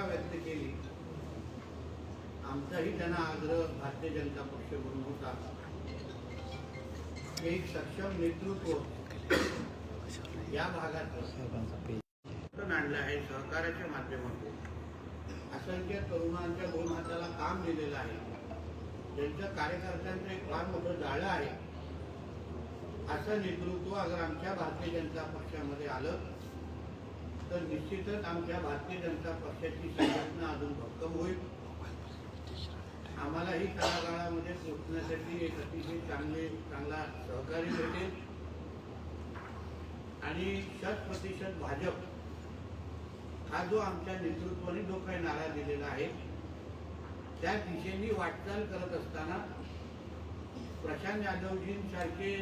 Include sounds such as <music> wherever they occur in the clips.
इच्छा व्यक्त केली. आमचाही त्यांना आग्रह भारतीय जनता पक्ष म्हणून होता. एक सक्षम नेतृत्व या भागात आणलं आहे सहकार्याच्या माध्यमातून. असंख्य तरुणांच्या दोन हाताला काम दिलेलं आहे. त्यांच्या कार्यकर्त्यांचं एक फार मोठं जाळं आहे. असं नेतृत्व अगर आमच्या भारतीय जनता पक्षामध्ये आलं तर निश्चितच आमच्या भारतीय जनता पक्षाची संघटना अजून भक्कम होईल. आम्हालाही काळाकाळामध्ये पोचण्यासाठी एक अतिशय चांगले चांगला सहकार्य भेटेल. आणि शत प्रतिशत भाजप हा जो आमच्या नेतृत्वाने जो काही नारा दिलेला आहे त्या दिशेने वाटचाल करत असताना प्रशांत यादवजींसारखे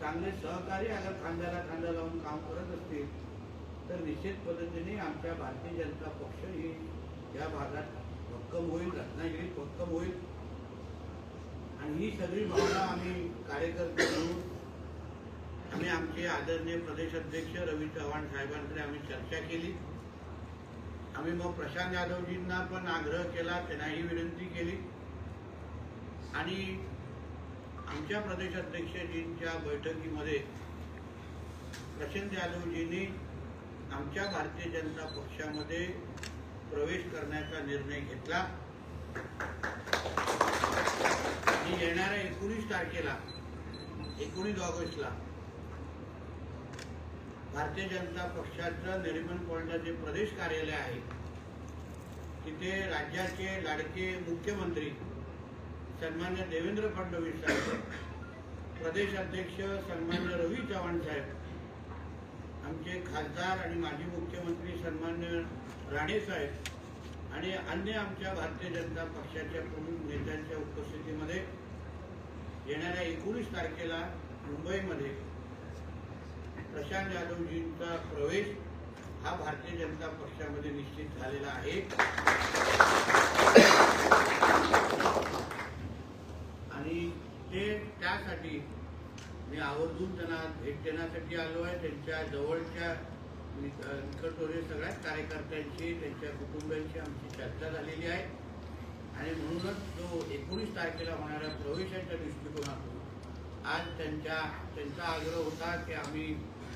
चांगले सहकारी अगर खांद्याला खांदा लावून काम करत असतील तर निश्चित पद्धतीने आमच्या भारतीय जनता पक्ष ही या भागात भक्कम होईल रत्नागिरीत भक्कम होईल. आणि ही सगळी भावना आम्ही कार्यकर्ते म्हणून आम्ही आमचे आदरणीय प्रदेश अध्यक्ष रवी चव्हाण साहेबांकडे आम्ही चर्चा केली. आम्ही मग प्रशांत यादवजींना पण आग्रह केला त्यांनाही विनंती केली. आणि आमच्या प्रदेश अध्यक्षजींच्या बैठकीमध्ये प्रशांत यादवजींनी आमच्या भारतीय जनता पक्षामध्ये प्रवेश करण्याचा निर्णय घेतला. आणि येणाऱ्या एकोणीस तारखेला एकोणीस ऑगस्टला भारतीय जनता पक्षाचं नरिमन पॉइंटला जे प्रदेश कार्यालय आहे तिथे राज्याचे लाडके मुख्यमंत्री सन्मान्य देवेंद्र फडणवीस साहेब प्रदेश अध्यक्ष सन्मान्य रवी चव्हाण साहेब आमचे खासदार आणि माजी मुख्यमंत्री सन्मान्य राणेसाहेब आणि अन्य आमच्या भारतीय जनता पक्षाच्या प्रमुख नेत्यांच्या उपस्थितीमध्ये येणाऱ्या एकोणीस तारखेला मुंबईमध्ये प्रशांत यादवजींचा प्रवेश हा भारतीय जनता पक्षामध्ये निश्चित झालेला आहे. आणि ते त्यासाठी मी आवर्जून त्यांना भेट देण्यासाठी आलो आहे. त्यांच्या जवळच्या निक- निकटवरील सगळ्याच कार्यकर्त्यांची त्यांच्या कुटुंबियांशी आमची चर्चा झालेली आहे. आणि म्हणूनच जो एकोणीस तारखेला होणाऱ्या प्रवेशाच्या दृष्टिकोनातून आज त्यांच्या त्यांचा आग्रह होता की आम्ही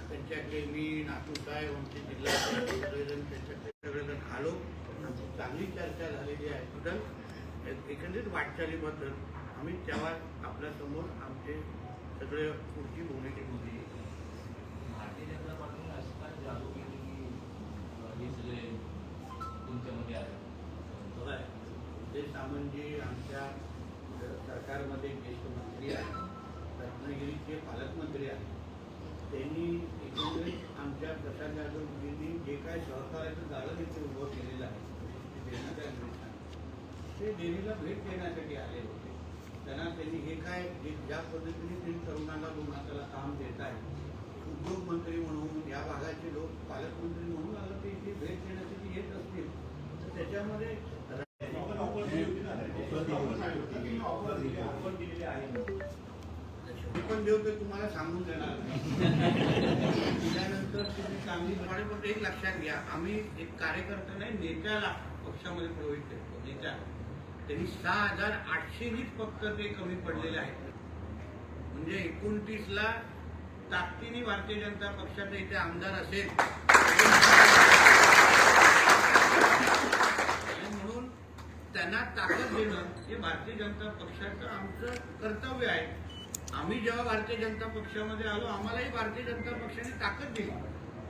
त्यांच्याकडे मी नातूसाहेब आमचे जिल्हा सगळेजण त्यांच्याकडे सगळेजण आलो. आमची चांगली चर्चा झालेली आहे. बद्दल एकंदरीत वाटचालीबद्दल आम्ही तेव्हा आपल्यासमोर आमचे सगळे पुढची भूमिका होती. भारतीय जनता पार्टीने असं काय जादू केली की हे सगळे तुमच्यामध्ये आले. बघा, उदय सामंतजी आमच्या सरकारमध्ये ज्येष्ठ मंत्री आहेत. रत्नागिरीचे पालकमंत्री आहेत. त्यांनी एकंदरीत आमच्या प्रसाद यादवजींनी जे काय सहकार्याचं जाळं इथे उभं केलेलं आहे ते देण्यात आलं ते देवीला भेट देण्यासाठी आले होते. त्यांना त्यांनी हे काय ज्या पद्धतीने ते तरुणाला दोन हाताला काम देत आहे उद्योगमंत्री म्हणून या भागाचे लोक पालकमंत्री म्हणून आलं ते इथे भेट देण्यासाठी येत असतील. तर त्याच्यामध्ये मी पण देऊ ते तुम्हाला सांगून देणार त्यानंतर तुम्ही चांगली पाणी पण एक लक्षात घ्या. आम्ही एक कार्यकर्ता नाही नेत्याला पक्षामध्ये प्रवेश देतो नेत्या तरी सहा हजार आठशेनीच फक्त ते कमी पडलेले आहेत. म्हणजे एकोणतीसला ताकदीने भारतीय जनता पक्षाचा इथे आमदार असेल. म्हणून त्यांना ताकद देणं हे भारतीय जनता पक्षाचं आमचं कर्तव्य आहे. आम्ही जेव्हा भारतीय जनता पक्षामध्ये आलो आम्हालाही भारतीय जनता पक्षाने ताकद दिली.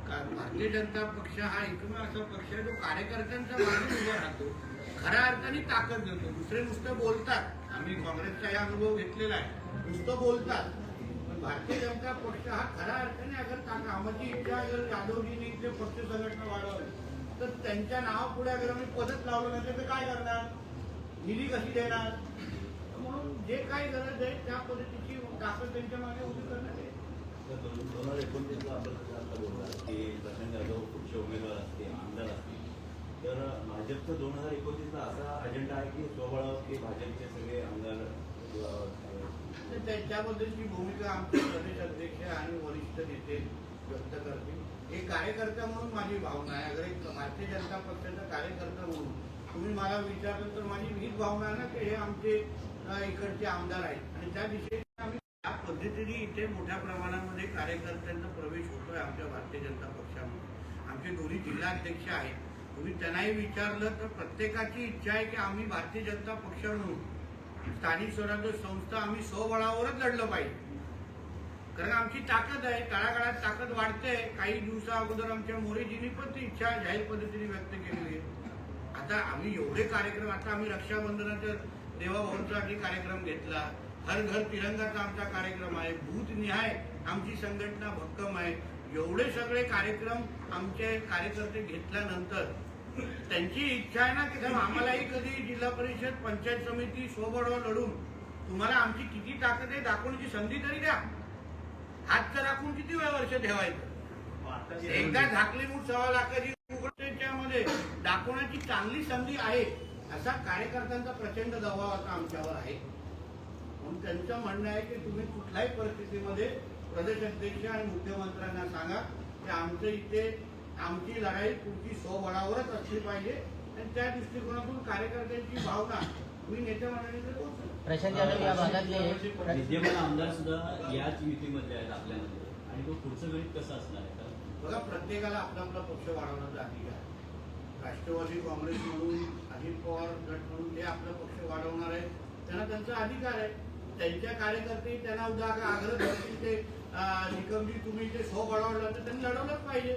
कारण भारतीय जनता पक्ष हा एकमेव असा पक्ष आहे जो कार्यकर्त्यांचा मागे उभा राहतो. खऱ्या अर्थाने ताकद देतो. दुसरे नुसतं बोलतात. आम्ही काँग्रेसचा हा अनुभव घेतलेला आहे. नुसतं बोलतात. पण भारतीय जनता पक्ष हा खऱ्या अर्थाने अगर ताकद आमची इच्छा जर जाधवजींनी इथे पक्ष संघटना वाढवली तर त्यांच्या नाव पुढे अगर आम्ही पदच लावलं नसेल तर काय करणार? निधी कशी देणार? म्हणून जे काही गरज आहे त्या पद्धतीची ताकद त्यांच्या मागे उभी करण्यात येईल. दोन हजार एकोणतीसला आपण बोलला की प्रशांत यादव पुढचे उमेदवार असते आमदार असतील. तर भाजपचं दोन हजार एकोणतीसला असा अजेंडा आहे की स्वबळावर की भाजपचे सगळे आमदार त्यांच्याबद्दलची भूमिका आमचे प्रदेश अध्यक्ष आणि वरिष्ठ नेते व्यक्त करतील एक कार्यकर्ता म्हणून माझी भावना आहे. अगर एक भारतीय जनता पक्षाचा कार्यकर्ता म्हणून तुम्ही मला विचारलं तर माझी हीच भावना आहे ना की हे आमचे इकडचे आमदार आहेत. आणि त्या दिशेने आम्ही त्या पद्धतीने इथे मोठ्या प्रमाणामध्ये कार्यकर्त्यांचा प्रवेश होतोय आमच्या भारतीय जनता पक्षामध्ये आमचे दोन्ही जिल्हाध्यक्ष आहेत. तुम्ही त्यांनाही विचारलं तर प्रत्येकाची इच्छा आहे की आम्ही भारतीय जनता पक्ष म्हणून स्थानिक स्वराज्य संस्था आम्ही स्वबळावरच लढलं पाहिजे. कारण आमची ताकद आहे तळागाळात ताकद वाढते. काही दिवसा अगोदर आमच्या मोरेजींनी पण ती इच्छा जाहीर पद्धतीने व्यक्त केली आहे. आता आम्ही एवढे कार्यक्रम आता आम्ही रक्षाबंधनाच्या देवाभाऊंसाठी कार्यक्रम घेतला. हर घर तिरंगाचा आमचा कार्यक्रम आहे भूत निहाय आमची संघटना भक्कम आहे. एवढे सगळे कार्यक्रम आमचे कार्यकर्ते घेतल्यानंतर त्यांची इच्छा आहे ना की साहेब आम्हालाही कधी जिल्हा परिषद पंचायत समिती स्वबळावर लढून तुम्हाला आमची किती ताकद आहे दाखवण्याची संधी तरी द्या. हात तर राखून किती वेळ वर्ष ठेवायचं? एकदा झाकली मूठ सव्वा लाखाची मध्ये दाखवण्याची चांगली संधी आहे असा कार्यकर्त्यांचा प्रचंड दबाव आता आमच्यावर आहे. म्हणून त्यांचं म्हणणं आहे की तुम्ही कुठल्याही परिस्थितीमध्ये प्रदेश अध्यक्ष आणि मुख्यमंत्र्यांना सांगा की आमचं इथे आमची लढाई पुढची स्वबळावरच असली पाहिजे. आणि त्या दृष्टिकोनातून कार्यकर्त्यांची भावना मी नेत्या मंडळीकडे पोहोचतो प्रशांत यादव या भागातले विद्यमान आमदार सुद्धा याच युतीमधले आहेत आपल्यामध्ये. आणि तो पुढचं गणित कसं असणार आहे? बघा प्रत्येकाला आपला आपला पक्ष वाढवण्याचा अधिकार आहे. राष्ट्रवादी काँग्रेस म्हणून अजित पवार गट म्हणून ते आपला पक्ष वाढवणार आहे त्यांना त्यांचा अधिकार आहे. त्यांच्या कार्यकर्ते त्यांना उद्या आग्रह करतील ते निकमजी तुम्ही ते सो बळावलं तर त्यांनी लढवलंच पाहिजे.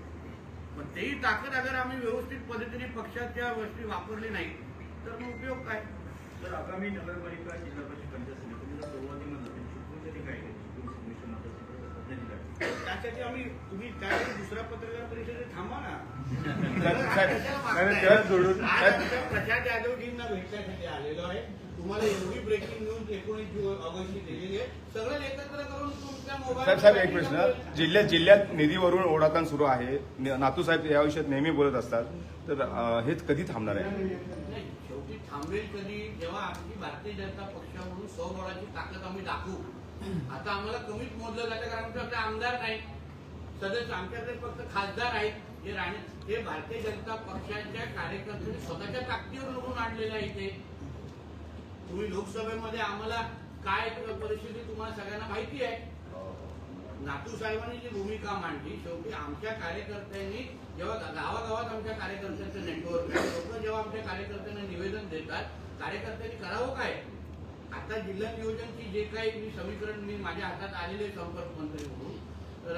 मग तेही ताकद अगर आम्ही व्यवस्थित पद्धतीने पक्षाच्या गोष्टी वापरली नाही तर मग उपयोग काय? तर आगामी नगरपालिका जिल्हा परिषद पंचायत समितीला सुरुवातीमध्ये शिकवून काय त्यासाठी आम्ही तुम्ही त्यावेळी दुसऱ्या पत्रकार परिषदेत थांबा ना. <laughs> प्रशांत यादवजींना भेटण्यासाठी आलेलो आहे. तुम्हाला एवढी ब्रेकिंग न्यूज एकोणीस ऑगस्टची दिलेली आहे. सगळं एकत्र करून तुमच्या मोबाईल साहेब साहेब एक प्रश्न. जिल्ह्यात जिल्ह्यात निधीवरून ओढाताण सुरू आहे. न- नातू साहेब या विषयात नेहमी बोलत असतात. तर अं, हे कधी थांबणार आहे? नाही, शेवटी थांबेल कधी? जेव्हा आमची भारतीय जनता पक्ष म्हणून स्वबळाची ताकद आम्ही दाखवू. आता आम्हाला कमीच मोजलं जातं कारण आमच्याकडे आमदार नाही सदस्य आमच्याकडे फक्त खासदार आहेत. जे राणे ते भारतीय जनता पक्षाच्या कार्यकर्त्यांनी स्वतःच्या ताकदीवर निवडून आणलेलं आहे इथे. तुम्ही लोकसभेमध्ये आम्हाला काय परिस्थिती तुम्हाला सगळ्यांना माहिती आहे? नातू साहेबांनी जी भूमिका मांडली शेवटी आमच्या कार्यकर्त्यांनी जेव्हा गावागावात आमच्या कार्यकर्त्यांचं नेटवर्क आहे लोक जेव्हा आमच्या कार्यकर्त्यांना निवेदन देतात कार्यकर्त्यांनी करावं काय? आता जिल्हा नियोजनची जे काही मी समीकरण मी माझ्या हातात आलेले संपर्क मंत्री म्हणून. तर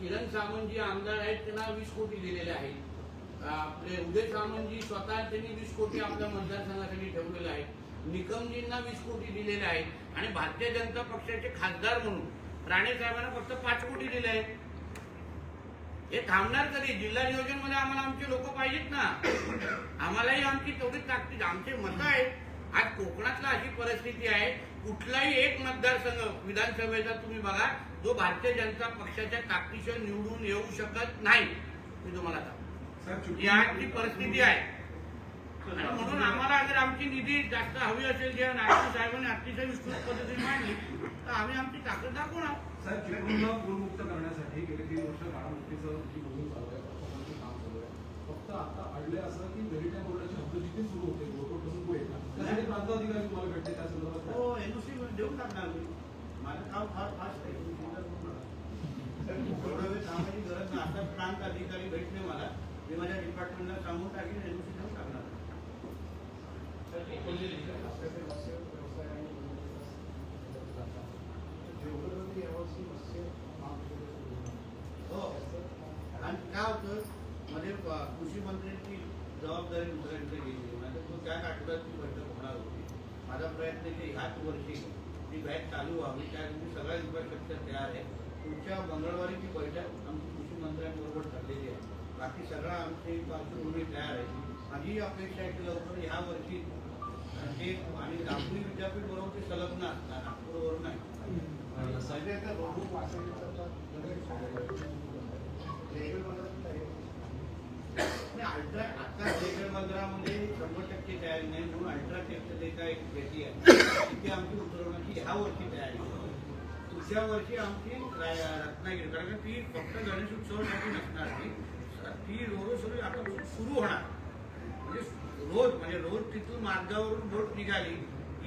किरण सामंत जी आमदार आहेत त्यांना वीस कोटी दिलेले आहेत. आपले उदय सामंतजी स्वतः त्यांनी वीस कोटी आपल्या मतदारसंघासाठी ठेवलेले आहेत. निकमजींना वीस कोटी दिलेले आहेत आणि भारतीय जनता पक्षाचे खासदार म्हणून राणे साहेबांना फक्त पाच कोटी दिले आहेत. हे थांबणार कधी? जिल्हा नियोजनमध्ये आम्हाला आमचे लोक पाहिजेत ना. आम्हालाही आमची तेवढी ताकद. आमचे मत आहेत. आज कोकणातला अशी परिस्थिती आहे कुठलाही एक मतदारसंघ विधानसभेचा तुम्ही बघा जो भारतीय जनता पक्षाच्या ताकदीशिवाय निवडून येऊ शकत नाही. मी तुम्हाला सांगतो. ही आजची परिस्थिती आहे. आणि म्हणून आम्हाला जर आमची निधी जास्त हवी असेल किंवा नायक साहेबांनी अतिशय विस्तृत पद्धतीने मांडली तर आम्ही आमची ताकद दाखवणार साहेब चिपळूणला पूरमुक्त करण्यासाठी गेले तीन वर्ष काळामुक्तीचं जी मोहीम चालू आहे प्रशासनाचं काम चालू आहे. फक्त आता अडले असं की मेरिटाईम बोर्डाची हद्दजीती सुरू होते? बोटपासून पुढे त्यासाठी प्रांत अधिकारी तुम्हाला भेटले त्या संदर्भात? हो एनओसी देऊन टाकणार मी. माझं काम फार फास्ट आहे. एवढं वेळ थांबायची गरज नाही. आता प्रांत अधिकारी भेटले मला. मी माझ्या डिपार्टमेंटला सांगून टाकेन एनओसी देऊन टाकणार. आणि काय होतं तो त्या आठवड्यात बैठक होणार होती माझा प्रयत्न की ह्याच वर्षी ती बॅच चालू व्हावी त्यासाठी सगळ्या इन्फ्रास्ट्रक्चर तयार आहे पुढच्या मंगळवारी ती बैठक। आमची कृषी मंत्र्यांबरोबर ठरलेली आहे बाकी सगळं आमची पार्श्वभूमी तयार आहे माझी अपेक्षा आहे की लवकर ह्या वर्षी ते आणि नागपूर विद्यापीठ बरोबर ते संलग्न असतात नागपूरवरून नाही. अल्ट्रा आता रेल्वे मंदिरामध्ये शंभर टक्के तयारी नाही म्हणून अल्ट्राटेकचं जे काही पेटी आहे. तिथे आमची उतरवण्याची ह्या वर्षी तयारी. पुढच्या वर्षी आमची रत्नागिरी कारण ती फक्त गणेश उत्सवासाठी नसणार ती ती रोज आता सुरू होणार. म्हणजे रोज म्हणजे रोज तिथून मार्गावरून बोट निघाली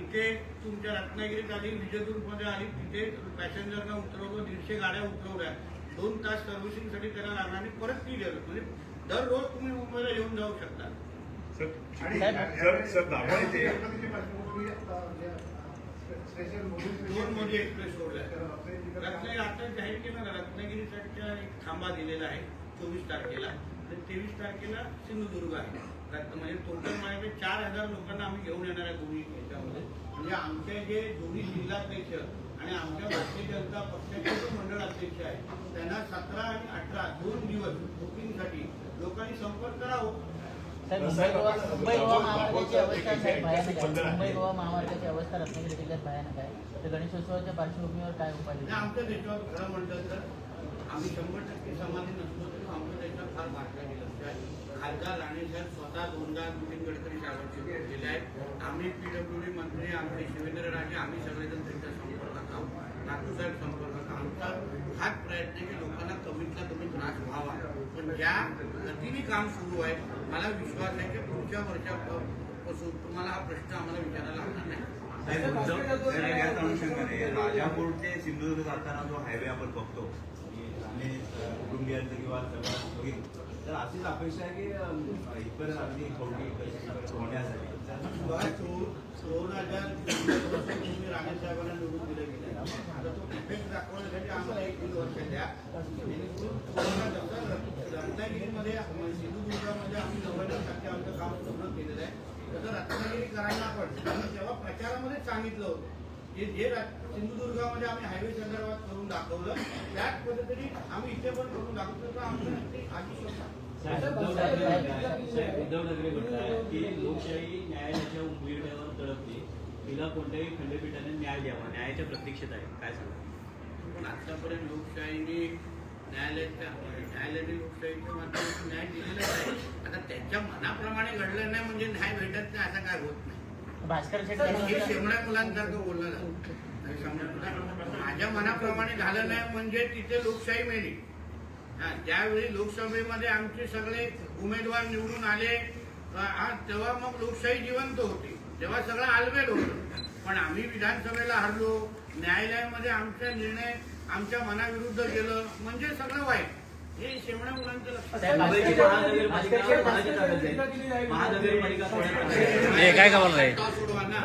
इथे तुमच्या रत्नागिरीत आली विजयदुर्गमध्ये आली तिथे पॅसेंजरना उतरवलं दीडशे गाड्या उतरवल्या. दोन तास सर्व्हिसिंगसाठी त्याला लागणार आणि परत ती गेलं म्हणजे दररोज तुम्ही मुंबईला येऊन जाऊ शकता. सर सर दाभोळ इथे दोन मोदी एक्सप्रेस सोडल्या रत्नागिरी आता जाहीर केलं ना रत्नागिरीसाठीचा एक थांबा दिलेला आहे चोवीस तारखेला. आणि तेवीस तारखेला सिंधुदुर्ग आहे. म्हणजे टोटल माझ्याकडे चार हजार लोकांना आम्ही घेऊन येणार आहे दोन्ही याच्यामध्ये. म्हणजे आमचे जे दोन्ही जिल्हाध्यक्ष आणि आमच्या भारतीय जनता पक्षाचे जे मंडळ अध्यक्ष आहेत त्यांना सतरा आणि अठरा दोन दिवस बुकिंगसाठी लोकांनी संपर्क करावं. साहेब मुंबई गोवा मुंबई गोवा महामार्गाची अवस्था साहेब भयानक आहे मुंबई गोवा महामार्गाची अवस्था रत्नागिरी जिल्ह्यात भयानक आहे. तर गणेशोत्सवाच्या पार्श्वभूमीवर काय उपाय आमच्या देशावर खरं म्हटलं तर आम्ही शंभर टक्के समाधी नसलो तरी आमच्या देशात फार गेलं. आहे खासदार राणेसाहेब स्वतः दोनदा नितीन गडकरी साहेबांची भेट दिली आहेत आम्ही पीडब्ल्यूडी मंत्री आमचे शिवेंद्र राजे आम्ही सगळेजण त्यांच्या संपर्कात आहोत. नातू साहेब संपर्कात आहोत. आमचा हाच प्रयत्न आहे की लोकांना कमीतला कमी त्रास व्हावा. पण ज्या गतीने काम सुरू आहे मला विश्वास आहे की पुढच्या वर्षापासून तुम्हाला हा प्रश्न आम्हाला विचारायला लागणार नाही. याच अनुषंगाने राजापूर ते सिंधुदुर्ग जाताना जो हायवे आपण बघतो आणि कुटुंबियांचं किंवा सगळं बघितलं तर अशीच अपेक्षा आहे की अम, इतर अगदी होण्यासाठी. दोन हजार तुम्ही राणे साहेबांना निवडून दिले गेले आता तो इफेक्ट दाखवण्यासाठी आम्हाला एक दीड वर्ष द्या. रत्नागिरीमध्ये म्हणजे सिंधुदुर्गामध्ये आम्ही नव्याण्णव टक्के आमचं काम पूर्ण केलेलं आहे. तर रत्नागिरीकरांना पण आम्ही प्रचारामध्ये सांगितलं होतं की जे रत्- सिंधुदुर्गामध्ये आम्ही हायवे संदर्भात करून दाखवलं. त्याच पद्धतीने आम्ही इथे पण करून दाखवतो. तर आमचं नक्की आधी उद्धव ठाकरे म्हणतायत- साहेब, उद्धव ठाकरे म्हणतायत की लोकशाही न्यायालयाच्या उंबरठ्यावर तडपते तिला कोणत्याही खंडपीठाने न्याय द्यावा. न्यायाच्या प्रतीक्षेत आहे. काय सांगा? पण आतापर्यंत लोकशाहीने न्यायालयाच्या न्यायालयाने लोकशाहीच्या माध्यमातून न्याय दिलेला आहे. आता त्यांच्या मनाप्रमाणे घडलं नाही म्हणजे न्याय भेटत नाही असं काय होत नाही. भास्कर शेमड्या मुलांसारखं बोललं माझ्या मनाप्रमाणे झालं नाही म्हणजे तिथे लोकशाही मेली. ज्यावेळी लोकसभेमध्ये आमचे सगळे उमेदवार निवडून आले हा, तेव्हा मग लोकशाही जिवंत होती. तेव्हा सगळं आलबेल होतं. पण आम्ही विधानसभेला हरलो न्यायालयामध्ये आमचा निर्णय आमच्या मनाविरुद्ध गेलं म्हणजे सगळं वाईट. हे काय का बोल तो सोडवा ना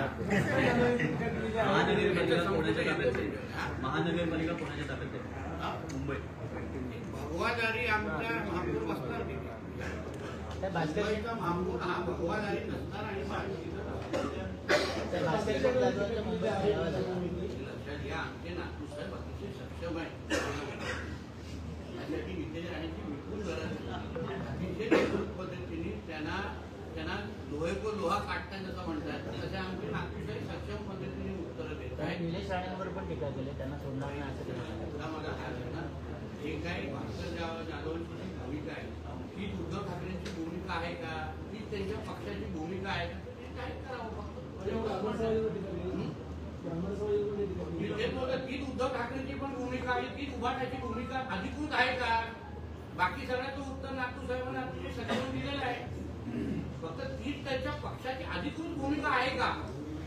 महानगरपालिका कोणाच्या ताब्यात जाईल? हा? महानगरपालिका कोणाच्या ताब्यात जाईल? हा? मुंबई भगवादारी आमच्या महापौर बसणार मुंबईचा महापौर हा नसणार आणि. लक्षात घ्या आमचे नातू साहेब अतिशय सक्षम आहे त्यासाठी नितेश राणेची विपुल गरज. अतिशय पद्धतीने त्यांना त्यांना लोहे को लोहा काटतात जसं म्हणतात तसे आमचे सक्षम पद्धतीने उत्तरं देत निलेश राणेंवर पण टीका केली त्यांना सोडणार नाही असं ते म्हणाले. एवढा माझा हात आहे ना जे काही भास्कर जाधव- जाधवांची जी भूमिका आहे ही उद्धव ठाकरेंची भूमिका आहे का ही त्यांच्या पक्षाची भूमिका आहे का ते जाहीर करावं फक्त. तेच उद्धव ठाकरेंची पण भूमिका आहे तीच उभाटाची भूमिका अधिकृत आहे का? बाकी सगळ्याचं उत्तर नागपूर साहेबांना अतिशय सचवून दिलेलं आहे. फक्त तीच त्यांच्या पक्षाची अधिकृत भूमिका आहे का?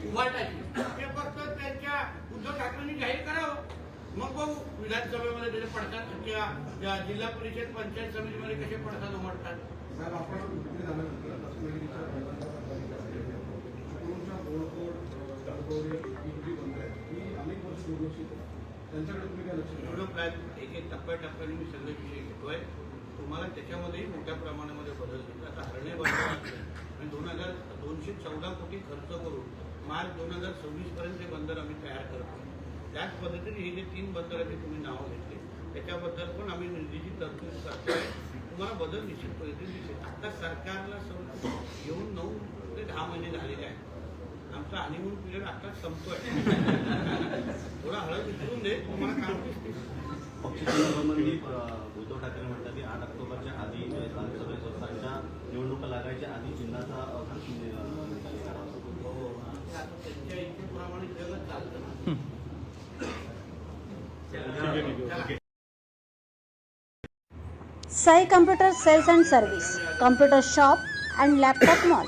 उभाटाची ते फक्त त्यांच्या उद्धव ठाकरेंनी जाहीर करावं. मग बघू विधानसभेमध्ये त्याचे पडतात किंवा जिल्हा परिषद पंचायत समितीमध्ये कसे पडतात उमटतात. साहेब आपण तिकडे ही जी बंद अनेक वर्ष दुर्लक्षित आहे त्यांच्याकडे तुम्ही काय लक्ष एवढं प्लॅन एक एक टप्प्याटप्प्याने मी सगळे विषय घेतोय तुम्हाला त्याच्यामध्येही मोठ्या प्रमाणामध्ये बदल दिसतील आता हरणे बंदर आणि दोन हजार दोनशे चौदा कोटी खर्च करून मार्च दोन हजार सव्वीस पर्यंत हे बंदर आम्ही तयार करतो त्याच पद्धतीने हे जे तीन बंदराचे तुम्ही नावं घेतली त्याच्याबद्दल पण आम्ही निधीची तरतूद करतोय तुम्हाला बदल निश्चित पद्धतीने दिसेल. आता सरकारला सम येऊन नऊ ते दहा महिने झालेले आहेत. आमचा हनीमून पिरियड आता संपतोय. थोडा हळद विसरून दे तुम्हाला काम उद्धव ठाकरे म्हणतात की आठ ऑक्टोबरच्या आधी विधानसभेच्या निवडणुका लागायच्या आधी चिन्हाचा काढावा हो, आता त्यांच्या इच्छेप्रमाणे जगत चालतं. Sai computer sales and service computer shop and laptop mall.